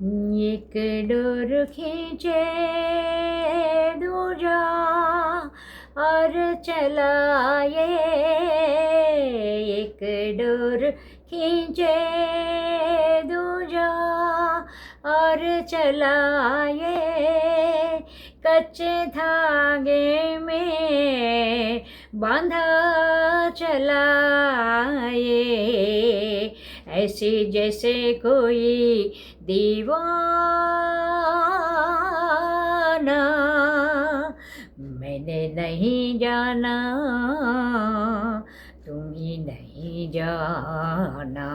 एक डोर खींचे, दूजा और चलाए। एक डोर खींचे, दूजा और चलाए। कच्चे धागे में बांधा चलाए। ऐसे जैसे कोई दीवाना मैंने नहीं जाना, तुम ही नहीं जाना।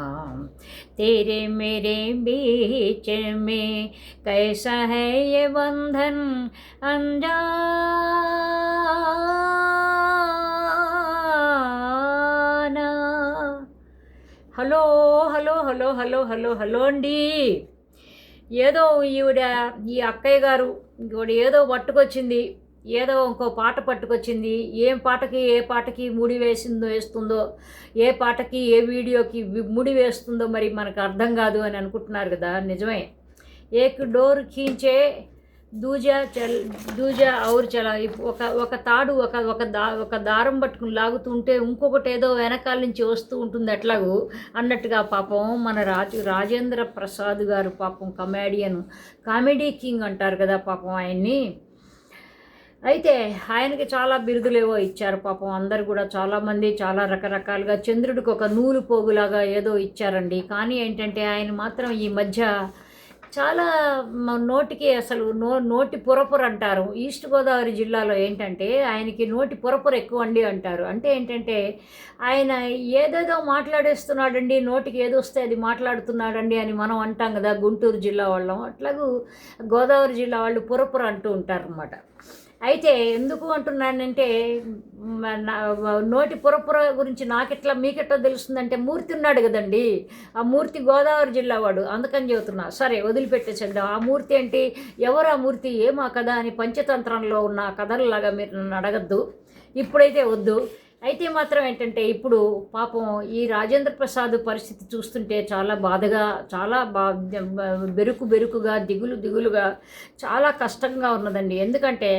तेरे मेरे बीच में कैसा है ये बंधन अनजाना హలో హలో హలో హలో అండి. ఏదో ఈవిడ ఈ అక్కయ్య గారు ఈవిడ ఏదో పట్టుకొచ్చింది. ఏదో ఇంకో పాట పట్టుకొచ్చింది. ఏం పాటకి ఏ పాటకి ముడి వేసిందో వేస్తుందో ఏ పాటకి ఏ వీడియోకి ముడి వేస్తుందో మరి మనకు అర్థం కాదు అని అనుకుంటున్నారు కదా. నిజమే. ఏక్ డోర్ ఖీంచే దూజా చల్ దూజా ఔర్ చల ఒక ఒక తాడు ఒక ఒక దా ఒక దారం పట్టుకుని లాగుతుంటే ఇంకొకటి ఏదో వెనకాల నుంచి వస్తూ ఉంటుంది ఎట్లాగూ అన్నట్టుగా పాపం మన రాజు రాజేంద్ర ప్రసాద్ గారు పాపం కమేడియన్ కామెడీ కింగ్ అంటారు కదా పాపం ఆయన్ని. అయితే ఆయనకి చాలా బిరుదులేవో ఇచ్చారు పాపం. అందరు కూడా చాలామంది చాలా రకరకాలుగా చంద్రుడికి ఒక నూలు పోగులాగా ఏదో ఇచ్చారండి. కానీ ఏంటంటే ఆయన మాత్రం ఈ మధ్య చాలా నోటికి అసలు నో నోటి పొరపొర అంటారు. ఈస్ట్ గోదావరి జిల్లాలో ఏంటంటే ఆయనకి నోటి పొరపొర ఎక్కువ అండి అంటారు. అంటే ఏంటంటే ఆయన ఏదేదో మాట్లాడేస్తున్నాడండి నోటికి ఏదో వస్తే అది మాట్లాడుతున్నాడండి అని మనం అంటాం కదా గుంటూరు జిల్లా వాళ్ళం. అట్లాగూ గోదావరి జిల్లా వాళ్ళు పొరపొర అంటూ ఉంటారనమాట అయితే ఎందుకు అంటున్నానంటే నోటి పురపుర గురించి నాకెట్లా మీకెట్లా తెలుస్తుందంటే మూర్తి ఉన్నాడు కదండి. ఆ మూర్తి గోదావరి జిల్లా వాడు. అందుకని చెబుతున్నా. సరే వదిలిపెట్టేసేద్దాం. ఆ మూర్తి ఏంటి ఎవరు ఆ మూర్తి? ఏమా కదా అని పంచతంత్రంలో ఉన్న కథలలాగా మీరు నన్ను అడగద్దు. ఇప్పుడైతే వద్దు. అయితే మాత్రం ఏంటంటే ఇప్పుడు పాపం ఈ రాజేంద్ర ప్రసాద్ పరిస్థితి చూస్తుంటే చాలా బాధగా చాలా బా బెరుకు బెరుకుగా దిగులు దిగులుగా చాలా కష్టంగా ఉన్నదండి. ఎందుకంటే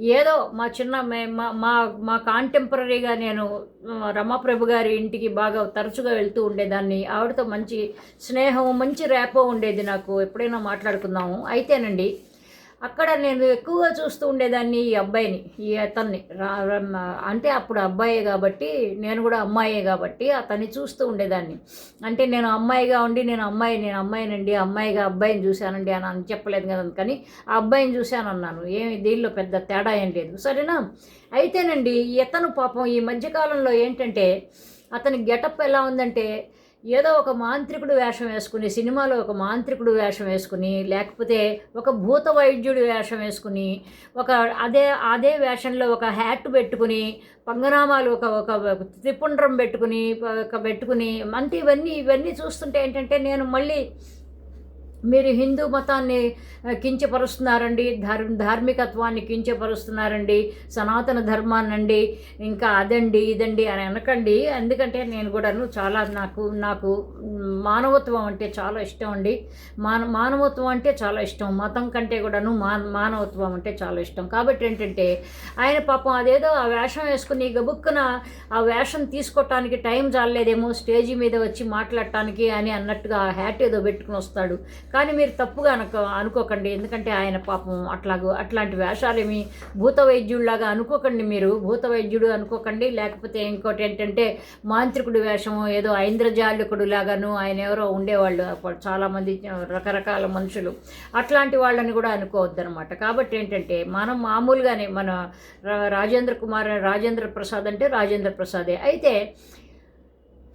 ఏదో మా చిన్న మే- మా మా మా కాంటెంపరీగా నేను రమాప్రభు గారి ఇంటికి బాగా తరచుగా వెళ్తూ ఉండేదాన్ని. ఆవిడతో మంచి స్నేహం మంచి ర్యాపో ఉండేది నాకు. ఎప్పుడైనా మాట్లాడుకుందాము. అయితేనండి అక్కడ నేను ఎక్కువగా చూస్తూ ఉండేదాన్ని ఈ అబ్బాయిని ఈ అతన్ని. రా- అంటే అప్పుడు అబ్బాయే కాబట్టి నేను కూడా అమ్మాయే కాబట్టి అతన్ని చూస్తూ ఉండేదాన్ని. అంటే నేను అమ్మాయిగా ఉండి నేను అమ్మాయి నేను అమ్మాయినండి అమ్మాయిగా అబ్బాయిని చూశానండి అని అని చెప్పలేదు కదా కానీ ఆ అబ్బాయిని చూశాను అన్నాను. ఏమి దీనిలో పెద్ద తేడా ఏం లేదు. సరేనా? అయితేనండి ఇతను పాపం ఈ మధ్యకాలంలో ఏంటంటే అతని గెటప్ ఎలా ఉందంటే ఏదో ఒక మాంత్రికుడు వేషం వేసుకుని సినిమాలో ఒక మాంత్రికుడు వేషం వేసుకుని లేకపోతే ఒక భూత వైద్యుడు వేషం వేసుకుని ఒక అదే అదే వేషంలో ఒక హ్యాట్ పెట్టుకుని పంగనామాలు ఒక ఒక త్రిపుండ్రం పెట్టుకుని ఒక పెట్టుకుని అంటే ఇవన్నీ ఇవన్నీ చూస్తుంటే ఏంటంటే నేను మళ్ళీ మీరు హిందూ మతాన్ని కించపరుస్తున్నారండి ధర్ ధార్మికత్వాన్ని కించపరుస్తున్నారండి సనాతన ధర్మాన్నండి ఇంకా అదండి ఇదండి అని అనకండి. ఎందుకంటే నేను కూడాను చాలా నాకు నాకు మానవత్వం అంటే చాలా ఇష్టం అండి. మాన మానవత్వం అంటే చాలా ఇష్టం. మతం కంటే కూడాను మా మానవత్వం అంటే చాలా ఇష్టం. కాబట్టి ఏంటంటే ఆయన పాపం అదేదో ఆ వేషం వేసుకుని గబుక్కున ఆ వేషం తీసుకోవటానికి టైం చాలలేదేమో స్టేజీ మీద వచ్చి మాట్లాడటానికి అని అన్నట్టుగా ఆ హ్యాట్ ఏదో పెట్టుకుని వస్తాడు. కానీ మీరు తప్పుగా అనుకో అనుకోకండి. ఎందుకంటే ఆయన పాపం అట్లాగో అట్లాంటి వేషాలేమి భూత వైద్యుడిలాగా అనుకోకండి మీరు. భూత వైద్యుడు అనుకోకండి. లేకపోతే ఇంకోటి ఏంటంటే మాంత్రికుడి వేషము ఏదో ఐంద్రజాలికుడు లాగాను ఆయన ఎవరో ఉండేవాళ్ళు. చాలామంది రకరకాల మనుషులు. అట్లాంటి వాళ్ళని కూడా అనుకోవద్దనమాట కాబట్టి ఏంటంటే మనం మామూలుగానే మన రా- రాజేంద్ర కుమార్ రాజేంద్ర ప్రసాద్ అంటే రాజేంద్ర ప్రసాదే. అయితే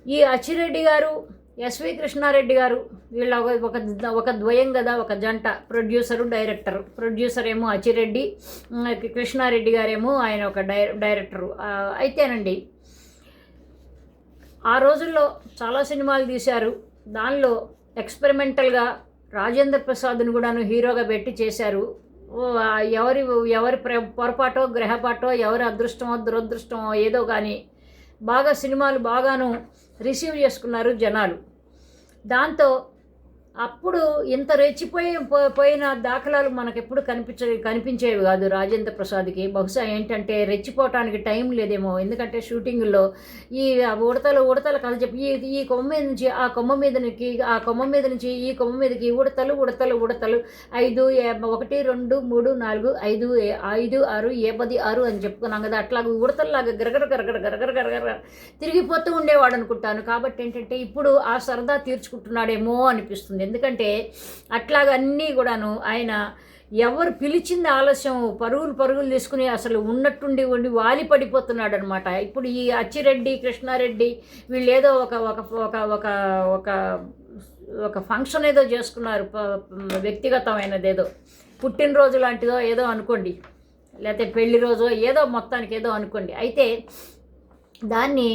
ఈ అచ్చిరెడ్డి గారు ఎస్వి కృష్ణారెడ్డి గారు వీళ్ళ ఒక- ఒక ద్వయం కదా ఒక జంట. Producer director. ప్రొడ్యూసర్ ఏమో అచ్చిరెడ్డి కృష్ణారెడ్డి గారేమో ఆయన ఒక డై డైరెక్టరు. అయితేనండి ఆ రోజుల్లో చాలా సినిమాలు తీశారు. దానిలో ఎక్స్పెరిమెంటల్గా రాజేంద్ర ప్రసాద్ను కూడాను హీరోగా పెట్టి చేశారు. ఎవరి ఎవరి ప్ర- పొరపాటో గ్రహపాటో ఎవరి అదృష్టమో దురదృష్టమో ఏదో కానీ బాగా సినిమాలు బాగాను రిసీవ్ చేసుకున్నారు జనాలు. దాంతో అప్పుడు ఇంత రెచ్చిపోయి పోయిన దాఖలాలు మనకు ఎప్పుడు కనిపించేవి కాదు. రాజేంద్ర ప్రసాద్కి. బహుశా ఏంటంటే రెచ్చిపోవటానికి టైం లేదేమో. ఎందుకంటే షూటింగ్లో ఈ ఉడతలు ఉడతలు కథ చెప్పి ఈ ఈ కొమ్మ మీద నుంచి ఆ కొమ్మ మీద నుంచి ఆ కొమ్మ మీద నుంచి ఈ కొమ్మ మీదకి ఉడతలు ఉడతలు ఉడతలు. ఐదు ఏ- ఒకటి రెండు మూడు నాలుగు ఐదు ఏ- ఐదు ఆరు ఏ పది ఆరు అని చెప్పుకున్నాం కదా. అట్లా ఉడతల్లాగా గరగర గరగర గరగర గరగర తిరిగిపోతూ ఉండేవాడు అనుకుంటాను. కాబట్టి ఏంటంటే ఇప్పుడు ఆ సరదా తీర్చుకుంటున్నాడేమో అనిపిస్తుంది. ఎందుకంటే అట్లాగన్నీ కూడాను ఆయన ఎవరు పిలిచింది ఆలస్యం పరుగులు పరుగులు తీసుకుని అసలు ఉన్నట్టుండి ఉండి వాలి పడిపోతున్నాడు అనమాట ఇప్పుడు ఈ అచ్చిరెడ్డి కృష్ణారెడ్డి వీళ్ళు ఏదో ఒక ఒక ఒక ఒక ఒక ఒక ఫంక్షన్ ఏదో చేసుకున్నారు వ్యక్తిగతమైనది ఏదో పుట్టినరోజు లాంటిదో ఏదో అనుకోండి. లేకపోతే పెళ్ళి రోజు ఏదో మొత్తానికి ఏదో అనుకోండి. అయితే దాన్ని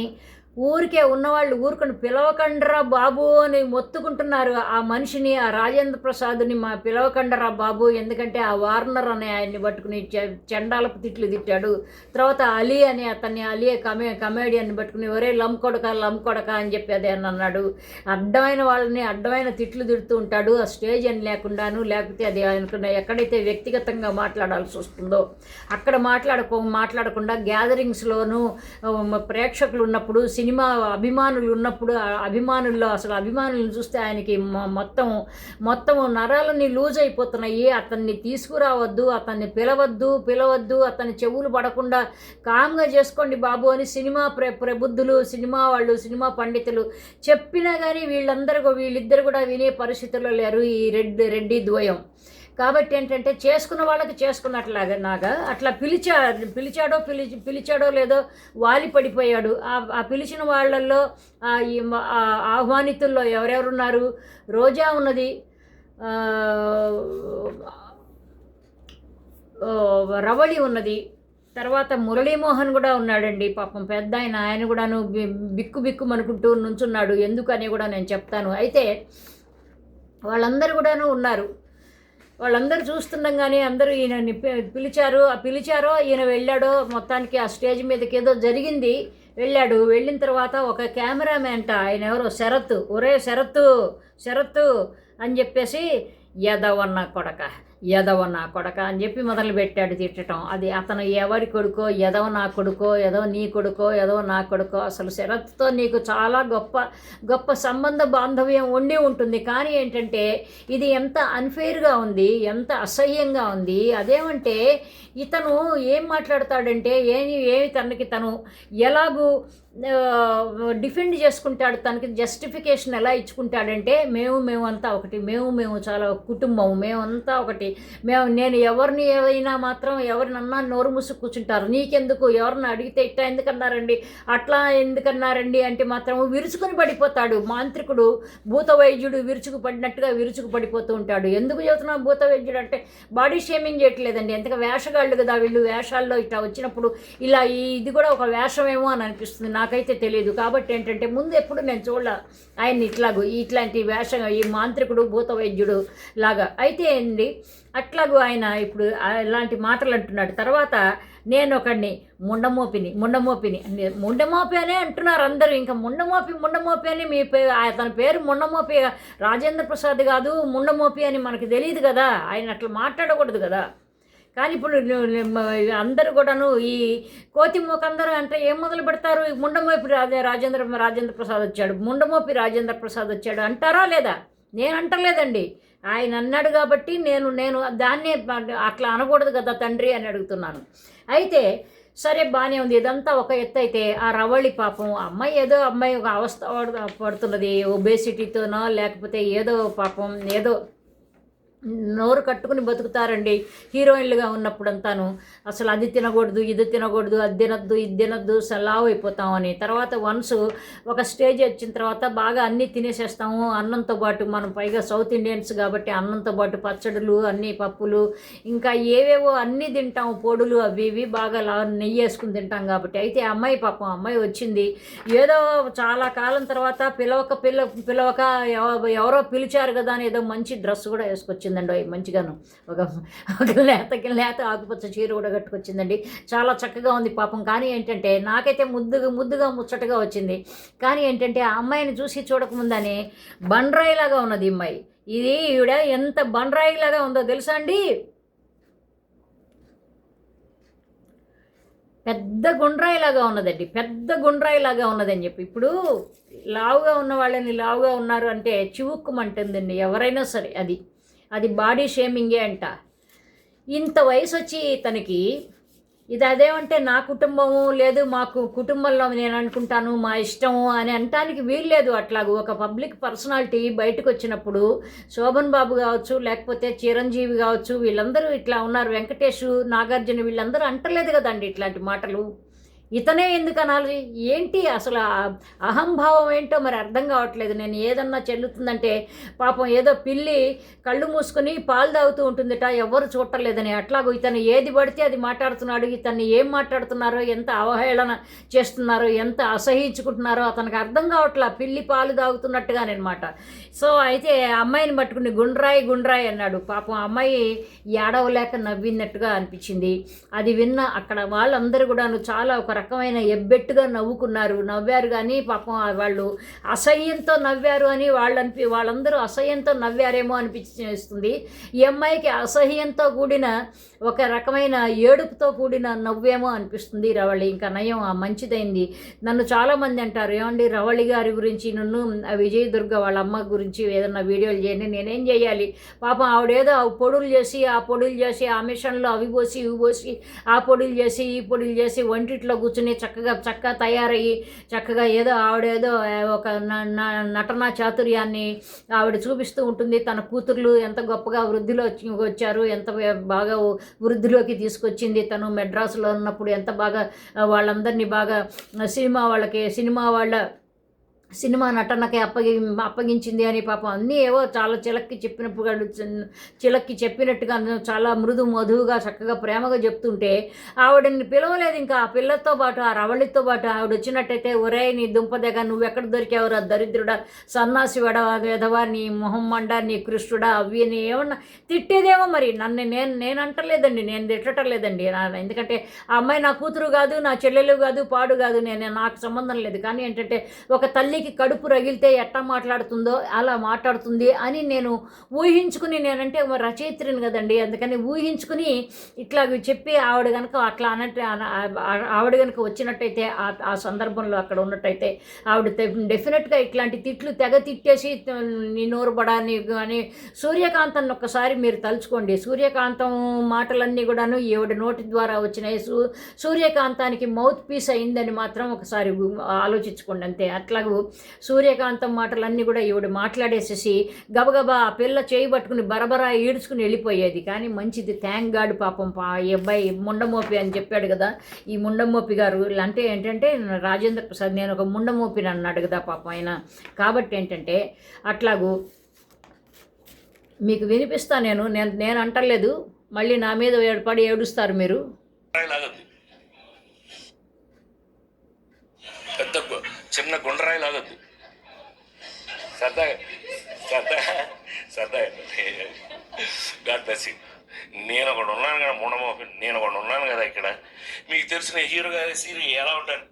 ఊరికే ఉన్నవాళ్ళు ఊరుకొని పిలవకండరా బాబు అని మొత్తుకుంటున్నారు ఆ మనిషిని ఆ రాజేంద్ర ప్రసాద్ని మా పిలవకండరా బాబు. ఎందుకంటే ఆ వార్నర్ అనే ఆయన్ని పట్టుకుని చె- చెండాలపు తిట్లు తిట్టాడు. తర్వాత అలీ అని అతన్ని అలీ కమే కమేడియన్ని పట్టుకుని ఒరే లంకొడక లంకొడక అని చెప్పి అదే అని అన్నాడు. అడ్డమైన వాళ్ళని అడ్డమైన తిట్లు తిడుతూ ఉంటాడు. ఆ స్టేజ్ అని లేకుండాను లేకపోతే అది అనుకున్న ఎక్కడైతే వ్యక్తిగతంగా మాట్లాడాల్సి వస్తుందో అక్కడ మాట్లాడుకో మాట్లాడకుండా గ్యాదరింగ్స్లోనూ ప్రేక్షకులు ఉన్నప్పుడు సినిమా అభిమానులు ఉన్నప్పుడు అభిమానుల్లో అసలు అభిమానులను చూస్తే ఆయనకి మొత్తం మొత్తం నరాలన్నీ లూజ్ అయిపోతున్నాయి. అతన్ని తీసుకురావద్దు అతన్ని పిలవద్దు పిలవద్దు అతని చెవులు పడకుండా కామ్గా చేసుకోండి బాబు అని సినిమా ప్ర ప్రబుద్ధులు సినిమా వాళ్ళు సినిమా పండితులు చెప్పినా కానీ వీళ్ళందరూ వీళ్ళిద్దరు కూడా వినే పరిస్థితుల్లో లేరు ఈ రెడ్డి రెడ్డి ద్వయం. కాబట్టి ఏంటంటే చేసుకున్న వాళ్ళకి చేసుకున్నట్లాగా నాగా. అట్లా పిలిచా పిలిచాడో పిలిచి పిలిచాడో లేదో వాలి పడిపోయాడు. ఆ- పిలిచిన వాళ్ళల్లో ఆ ఈ ఆహ్వానితుల్లో ఎవరెవరున్నారు? రోజా ఉన్నది. రవళి ఉన్నది. తర్వాత మురళీమోహన్ కూడా ఉన్నాడండి. పాపం పెద్ద ఆయన. ఆయన కూడాను బిక్కు బిక్కు అనుకుంటూ నుంచున్నాడు. ఎందుకని కూడా నేను చెప్తాను. అయితే వాళ్ళందరూ కూడాను ఉన్నారు. వాళ్ళందరూ చూస్తుండగానే అందరూ ఈయనని పిలిచారు. ఆ పిలిచారో ఈయన వెళ్ళాడో మొత్తానికి ఆ స్టేజ్ మీదకి ఏదో జరిగింది. వెళ్ళాడు. వెళ్ళిన తర్వాత ఒక కెమెరామ్యాన్ట ఆయన ఎవరో? శరత్ ఒరే శరత్తు! శరత్తు! అని చెప్పేసి యదవన్న కొడక. యదవ నా కొడక అని చెప్పి మొదలు పెట్టాడు తిట్టడం. అది అతను ఎవరి కొడుకో ఎదవ నా కొడుకో ఎదవ నీ కొడుకో ఎదవ నా కొడుకో అసలు శరత్తో నీకు చాలా గొప్ప గొప్ప సంబంధ బాంధవ్యం ఉండి ఉంటుంది. కానీ ఏంటంటే ఇది ఎంత అన్ఫెయిర్గా ఉంది ఎంత అసహ్యంగా ఉంది అదేమంటే ఇతను ఏం మాట్లాడతాడంటే ఏమి ఏమి తనకి తను ఎలాగూ డిఫెండ్ చేసుకుంటాడు తనకి జస్టిఫికేషన్ ఎలా ఇచ్చుకుంటాడంటే మేము మేమంతా ఒకటి మేము మేము చాలా కుటుంబం మేమంతా ఒకటి. మేము నేను ఎవరిని ఏవైనా మాత్రం ఎవరినన్నా నోరు మూసి కూర్చుంటారు. నీకెందుకు? ఎవరిని అడిగితే ఇట్లా ఎందుకన్నారండి? అట్లా ఎందుకన్నారండి అంటే మాత్రం విరుచుకుని పడిపోతాడు. మాంత్రికుడు భూత వైద్యుడు విరుచుకు పడినట్టుగా విరుచుకు పడిపోతూ ఉంటాడు. ఎందుకు చెబుతున్నాం భూత వైద్యుడు అంటే బాడీ షేమింగ్ చేయట్లేదండి. ఎంతగా వేషగాళ్ళు కదా వీళ్ళు. వేషాల్లో ఇట్లా వచ్చినప్పుడు ఇలా ఇది కూడా ఒక వేషమేమో అని అనిపిస్తుంది. నాకు నాకైతే తెలియదు. కాబట్టి ఏంటంటే ముందు ఎప్పుడు నేను చూడాల. ఆయన్ని ఇట్లాగూ ఇట్లాంటి వేషం ఈ మాంత్రికుడు భూత వైద్యుడు లాగా. అయితే ఏంటి అట్లాగూ ఆయన ఇప్పుడు ఇలాంటి మాటలు అంటున్నాడు. తర్వాత నేను ఒకడిని ముండమోపిని. ముండమోపిని ముండమోపి అనే అంటున్నారు అందరూ. ఇంకా ముండమోపి ముండమోపి అని మీ పే తన పేరు ముండమోపి రాజేంద్ర ప్రసాద్ కాదు ముండమోపి అని మనకు తెలియదు కదా. ఆయన అట్లా మాట్లాడకూడదు కదా. కానీ ఇప్పుడు అందరూ కూడాను ఈ కోతి మూకందరూ అంటే ఏం మొదలు పెడతారు? ముండమోపి రాజ రాజేంద్ర రాజేంద్ర ప్రసాద్ వచ్చాడు. ముండమోపి రాజేంద్ర ప్రసాద్ వచ్చాడు అంటారా లేదా? నేను అంటలేదండి. ఆయన అన్నాడు కాబట్టి నేను నేను దాన్నే అట్లా అనకూడదు కదా తండ్రి అని అడుగుతున్నాను. అయితే సరే బాగానే ఉంది. ఇదంతా ఒక ఎత్తు అయితే ఆ రవళి పాపం. అమ్మాయి ఏదో అమ్మాయి ఒక అవస్థ పడుతున్నది. ఒబేసిటీతోనో లేకపోతే ఏదో పాపం. ఏదో నోరు కట్టుకుని బతుకుతారండి. హీరోయిన్లుగా ఉన్నప్పుడంతాను. అసలు అది తినకూడదు ఇది తినకూడదు అది తినద్దు ఇది తినద్దు సలావ్ అయిపోతామని. తర్వాత వన్స్ ఒక స్టేజ్ వచ్చిన తర్వాత బాగా అన్నీ తినేసేస్తాము. అన్నంతో పాటు మనం పైగా సౌత్ ఇండియన్స్ కాబట్టి అన్నంతో పాటు పచ్చడులు అన్నీ పప్పులు ఇంకా ఏవేవో అన్నీ తింటాము. పొడులు అవి ఇవి బాగా లా నెయ్యి వేసుకుని తింటాం కాబట్టి. అయితే అమ్మాయి పాపం అమ్మాయి వచ్చింది. ఏదో చాలా కాలం తర్వాత పిలవక పిల్ల పిలవక ఎవరో పిలిచారు కదా అని ఏదో మంచి డ్రెస్ కూడా వేసుకొచ్చింది. వచ్చిందండి మంచిగాను. ఒక ఒక లేత లేత ఆకుపచ్చ చీర కూడా కట్టుకొచ్చిందండి. చాలా చక్కగా ఉంది పాపం. కానీ ఏంటంటే నాకైతే ముద్దుగా ముద్దుగా ముచ్చటగా వచ్చింది. కానీ ఏంటంటే ఆ అమ్మాయిని చూసి చూడకముందని బండ్రాయిలాగా ఉన్నది ఈ అమ్మాయి. ఇది ఈవిడ ఎంత బండరాయిలాగా ఉందో తెలుసా అండి? పెద్ద గుండ్రాయిలాగా ఉన్నదండి. పెద్ద గుండ్రాయిలాగా ఉన్నదని చెప్పి. ఇప్పుడు లావుగా ఉన్న వాళ్ళని లావుగా ఉన్నారు అంటే చివుక్కుమంటుందండి ఎవరైనా సరే అది. అది బాడీ షేమింగే అంట. ఇంత వయసు వచ్చి తనకి ఇది అదేమంటే నా కుటుంబము లేదు మాకు కుటుంబంలో నేను అనుకుంటాను మా ఇష్టము అని అనటానికి వీల్లేదు అట్లాగూ. ఒక పబ్లిక్ పర్సనాలిటీ బయటకు వచ్చినప్పుడు శోభన్ బాబు కావచ్చు లేకపోతే చిరంజీవి కావచ్చు వీళ్ళందరూ ఇట్లా ఉన్నారు. వెంకటేష్ నాగార్జున వీళ్ళందరూ అంటలేదు కదండి ఇట్లాంటి మాటలు. ఇతనే ఎందుకు అనాలి? ఏంటి అసలు అహంభావం ఏంటో మరి అర్థం కావట్లేదు. నేను ఏదన్నా చెల్లుతుందంటే పాపం ఏదో పిల్లి కళ్ళు మూసుకొని పాలు తాగుతూ ఉంటుందిట. ఎవరు చూడలేదని అట్లాగో ఇతను ఏది పడితే అది మాట్లాడుతున్నాడు. ఇతన్ని ఏం మాట్లాడుతున్నారో ఎంత అవహేళన చేస్తున్నారో ఎంత అసహించుకుంటున్నారో అతనికి అర్థం కావట్లా. పిల్లి పాలు తాగుతున్నట్టుగానమాట సో అయితే అమ్మాయిని పట్టుకుని గుండ్రాయి గుండ్రాయి అన్నాడు. పాపం అమ్మాయి ఏడవలేక నవ్వినట్టుగా అనిపించింది. అది విన్న అక్కడ వాళ్ళందరూ కూడాను చాలా ఒక రకమైన ఎబ్బెట్టుగా నవ్వుకున్నారు. నవ్వారు కానీ పాపం వాళ్ళు అసహ్యంతో నవ్వారు అని వాళ్ళు అనిపి వాళ్ళందరూ అసహ్యంతో నవ్వారేమో అనిపిస్తుంది. ఈ అమ్మాయికి అసహ్యంతో కూడిన ఒక రకమైన ఏడుపుతో కూడిన నవ్వేమో అనిపిస్తుంది రవళి. ఇంకా నయం ఆ మంచిదైంది. నన్ను చాలామంది అంటారు ఏమండి రవళి గారి గురించి నన్ను విజయదుర్గ వాళ్ళ అమ్మ గురించి ఏదన్నా వీడియోలు చేయండి నేనేం చేయాలి? పాపం ఆవిడేదో ఆ పొడులు చేసి ఆ పొడులు చేసి ఆ మిషన్లో అవి పోసి ఇవి పోసి ఆ పొడులు చేసి ఈ పొడులు చేసి వంటిట్లో కూర్చుని చక్కగా చక్కగా తయారయ్యి చక్కగా ఏదో ఆవిడేదో ఒక న- నటనా చాతుర్యాన్ని ఆవిడ చూపిస్తూ ఉంటుంది. తన కూతుర్లు ఎంత గొప్పగా వృద్ధిలో వచ్చారు ఎంత బాగా వృద్ధిలోకి తీసుకొచ్చింది. తను మెడ్రాసులో ఉన్నప్పుడు ఎంత బాగా వాళ్ళందరినీ బాగా సినిమా వాళ్ళకి సినిమా వాళ్ళ సినిమా నటనకి అప్పగి అప్పగించింది అని పాపం అన్నీ ఏవో చాలా చిలక్కి చెప్పినప్పుడు చిలక్కి చెప్పినట్టుగా చాలా మృదు మధువుగా చక్కగా ప్రేమగా చెప్తుంటే ఆవిడని పిలవలేదు ఇంకా. ఆ పిల్లతో పాటు ఆ రవళితో పాటు ఆవిడ వచ్చినట్టయితే ఒరే నీ దుంపదగ నువ్వు ఎక్కడ దొరికావురా? దరిద్రుడా సన్నాసి వడ విధవా నీ మొహం మండ నీ కృష్ణుడా అవి నీ ఏమన్నా తిట్టేదేమో మరి. నన్ను నేను నేను అంటలేదండి నేను తిట్టడం లేదండి నా- ఎందుకంటే ఆ అమ్మాయి నా కూతురు కాదు నా చెల్లెలు కాదు పాడు కాదు నేను నాకు సంబంధం లేదు. కానీ ఏంటంటే ఒక తల్లి తల్లికి కడుపు రగిలితే ఎట్టా మాట్లాడుతుందో అలా మాట్లాడుతుంది అని నేను ఊహించుకుని నేనంటే రచయిత్రిని కదండి. అందుకని ఊహించుకుని ఇట్లా చెప్పి ఆవిడ కనుక అట్లా అన్నట్టు ఆవిడ కనుక వచ్చినట్టయితే ఆ- ఆ సందర్భంలో అక్కడ ఉన్నట్టయితే ఆవిడ డెఫినెట్గా ఇట్లాంటి తిట్లు తెగ తిట్టేసి నీ నోరుబడా నీకు అని సూర్యకాంతాన్ని ఒక్కసారి మీరు తలుచుకోండి. సూర్యకాంతం మాటలన్నీ కూడాను ఈవిడ నోటి ద్వారా వచ్చినాయి. సూ సూర్యకాంతానికి మౌత్ పీస్ అయిందని మాత్రం ఒకసారి ఆలోచించుకోండి అంతే. అట్లాగూ సూర్యకాంతం మాటలన్నీ కూడా ఈవిడ మాట్లాడేసేసి గబగబా ఆ పిల్ల చేయి పట్టుకుని బరబరా ఈడ్చుకుని వెళ్ళిపోయేది. కానీ మంచిది థ్యాంక్ గాడ్ పాపం పా ఈ అబ్బాయి ముండమోపి అని చెప్పాడు కదా. ఈ ముండమోపి గారు అంటే ఏంటంటే రాజేంద్ర ప్రసాద్ నేను ఒక ముండమోపిని అన్నాడు కదా పాపం ఆయన. కాబట్టి ఏంటంటే అట్లాగూ మీకు వినిపిస్తా నేను నేను నేను అంటలేదు. మళ్ళీ నా మీద ఏడుపడి ఏడుస్తారు మీరు గుండ్రాయి లాగద్దు పెద్ద గు- చిన్న గుండ్రాయి లాగద్దు సరదాగా సరదా సరదా గాడ్ బ్లెస్ యూ నేను ఒకడు ఉన్నాను కదా మూడమోపి నేను ఒకడు ఉన్నాను కదా ఇక్కడ మీకు తెలిసిన హీరో గారి సీరియల్ ఎలా ఉంటాను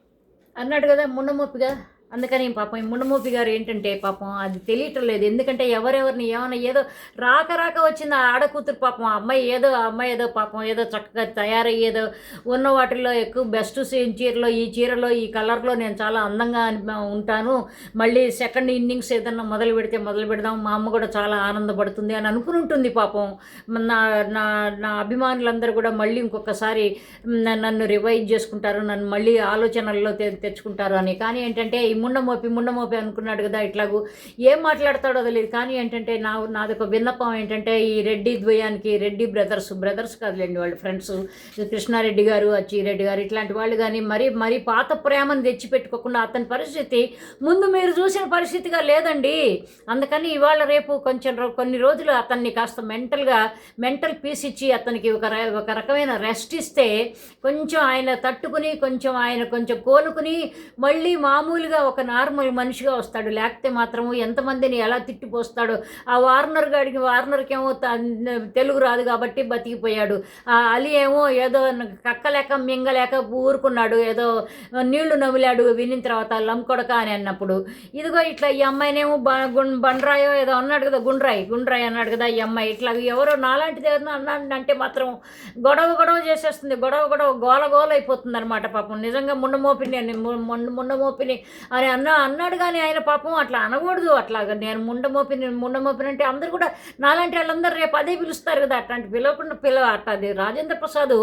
అన్నాడు కదా ముండమోపిగా అందుకని పాపం ఈ గారు ఏంటంటే పాపం అది తెలియటం లేదు. ఎందుకంటే ఎవరెవరిని ఏమైనా ఏదో రాక రాక వచ్చింది ఆ ఆడకూతురు పాపం. ఆ అమ్మాయి ఏదో ఆ అమ్మాయి ఏదో పాపం ఏదో చక్కగా తయారయ్యేదో ఉన్న వాటిల్లో ఎక్కువ బెస్ట్ సేమ్ చీరలో ఈ చీరలో ఈ కలర్లో నేను చాలా అందంగా ఉంటాను. మళ్ళీ సెకండ్ ఇన్నింగ్స్ ఏదన్నా మొదలు పెడితే మొదలు పెడదాం. మా అమ్మ కూడా చాలా ఆనందపడుతుంది అని అనుకుని ఉంటుంది పాపం. నా నా నా అభిమానులందరూ కూడా మళ్ళీ ఇంకొకసారి నన్ను రివైజ్ చేసుకుంటారు. నన్ను మళ్ళీ ఆలోచనల్లో తె తెచ్చుకుంటారు అని. కానీ ఏంటంటే ఈ ముండమోపి ముండమోపి అనుకున్నాడు కదా ఇట్లాగూ. ఏం మాట్లాడతాడో తెలియదు. కానీ ఏంటంటే నా నాది ఒక విన్నపం ఏంటంటే ఈ రెడ్డి ద్వయానికి రెడ్డి బ్రదర్స్ బ్రదర్స్ కాదులేండి వాళ్ళు ఫ్రెండ్స్. కృష్ణారెడ్డి గారు అచ్చిరెడ్డి గారు ఇట్లాంటి వాళ్ళు కానీ మరి మరీ పాత ప్రేమను తెచ్చిపెట్టుకోకుండా అతని పరిస్థితి ముందు మీరు చూసిన పరిస్థితిగా లేదండి. అందుకని ఇవాళ రేపు కొంచెం రో- కొన్ని రోజులు అతన్ని కాస్త మెంటల్గా మెంటల్ పీస్ ఇచ్చి అతనికి ఒక ఒక రకమైన రెస్ట్ ఇస్తే కొంచెం ఆయన తట్టుకుని కొంచెం ఆయన కొంచెం కోలుకుని మళ్ళీ మామూలుగా ఒక నార్మల్ మనిషిగా వస్తాడు. లేకపోతే మాత్రము ఎంతమందిని ఎలా తిట్టిపోస్తాడు ఆ వార్నర్ గాడికి వార్నర్కి ఏమో తెలుగు రాదు కాబట్టి బతికిపోయాడు. ఆ అలీ ఏమో ఏదో కక్కలేక మింగలేక ఊరుకున్నాడు. ఏదో నీళ్ళు నమిలాడు వినిన తర్వాత లంకొడక అని అన్నప్పుడు. ఇదిగో ఇట్లా ఈ అమ్మాయినేమో బ గుం బండ్రాయో ఏదో అన్నాడు కదా గుండ్రాయి గుండ్రాయి అన్నాడు కదా ఈ అమ్మాయి. ఇట్లా ఎవరో నాలాంటిది ఏదైనా అన్నాడు అంటే మాత్రం గొడవ గొడవ చేసేస్తుంది. గొడవ గొడవ గోల గోల అయిపోతుంది అనమాట పాపం. నిజంగా ముండమోపిని ముండ ముండమోపిని అని అన్న అన్నాడు కానీ ఆయన పాపం అట్లా అనకూడదు అట్లాగా. నేను ముండమోపి ముండమోపిని అంటే అందరు కూడా నాలాంటి వాళ్ళందరూ రేపు అదే పిలుస్తారు కదా అట్లాంటి పిలవకుండా పిలవ అట్లా. అది రాజేంద్ర ప్రసాద్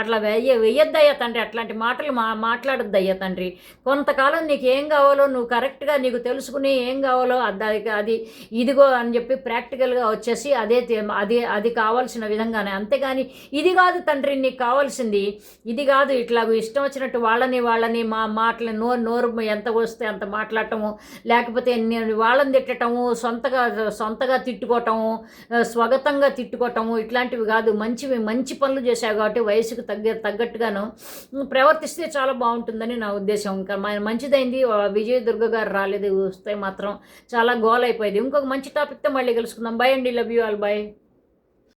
అట్లా వెయ్య వెయ్యొద్దయ్యా తండ్రి అట్లాంటి మాటలు మా మాట్లాడొద్దయ్యా తండ్రి. కొంతకాలం నీకు ఏం కావాలో నువ్వు కరెక్ట్గా నీకు తెలుసుకుని ఏం కావాలో అది అది ఇదిగో అని చెప్పి ప్రాక్టికల్గా వచ్చేసి అదే అది అది కావాల్సిన విధంగానే. అంతేగాని ఇది కాదు తండ్రి నీకు కావాల్సింది. ఇది కాదు ఇట్లా ఇష్టం వచ్చినట్టు వాళ్ళని వాళ్ళని మా మాటలు నోరు నోరు ఎంత వస్తే అంత మాట్లాడటము లేకపోతే నేను వాళ్ళని తిట్టటము సొంతగా సొంతగా తిట్టుకోవటము స్వాగతంగా స్వగతంగా తిట్టుకోవటము ఇట్లాంటివి కాదు. మంచివి మంచి పనులు చేశావు కాబట్టి వయసుకు తగ్గ తగ్గట్టుగాను ప్రవర్తిస్తే చాలా బాగుంటుందని నా ఉద్దేశం. ఇంకా మంచిదైంది. విజయదుర్గ గారు రాలేదు వస్తే మాత్రం చాలా గోల్ అయిపోయింది ఇంకొక మంచి టాపిక్తో మళ్ళీ కలుసుకుందాం. బై అండి. Love you all by